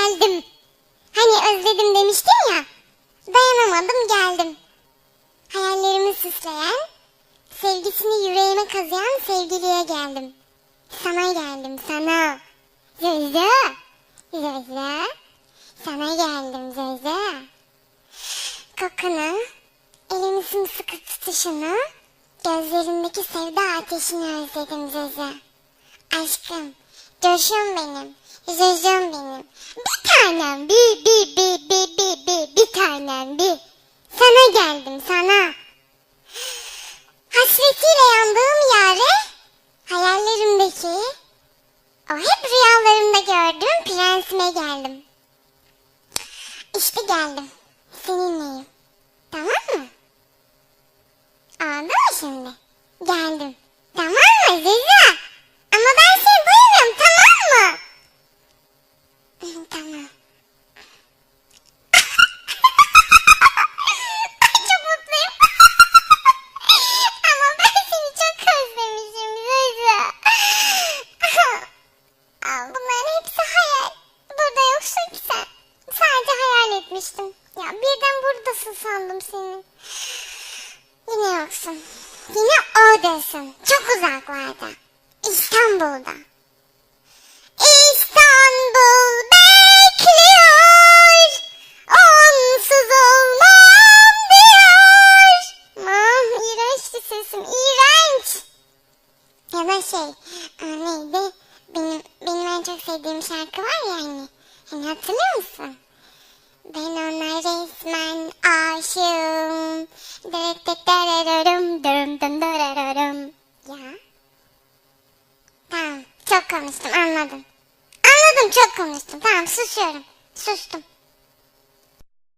geldim. Hani özledim demiştin ya. Dayanamadım geldim. Hayallerimi süsleyen, sevgisini yüreğime kazıyan sevgiliye geldim. Sana geldim sana. Zözü. Zözü. Sana geldim Zözü. Kokunu, elimi sımsıkı tutuşunu, gözlerindeki sevda ateşini özledim Zözü. Aşkım, coşum benim, Zözüm benim. Bir tanem, bir, bir, bir, bir, bir, bir, bir tanem, bir. Sana geldim, sana. Hasretiyle yandığım yare, hayallerimdeki, o hep rüyalarımda gördüğüm prensime geldim. İşte geldim. Seninleyim. Tamam mı? Anladın mı şimdi? Hayal etmiştim. Ya birden buradasın sandım seni. Yine yoksun. Yine oradasın. Çok uzaklarda. İstanbul'da. İstanbul bekliyor. Onsuz olmam diyor. Aman iğrençti sesim. iğrenç. Ya da şey aa, neydi? Benim, benim en çok sevdiğim şarkı var ya hani. Hani hatırlıyor musun? Ben Ya. Tamam çok konuştum anladım. Anladım çok konuştum. Tamam susuyorum. Sustum.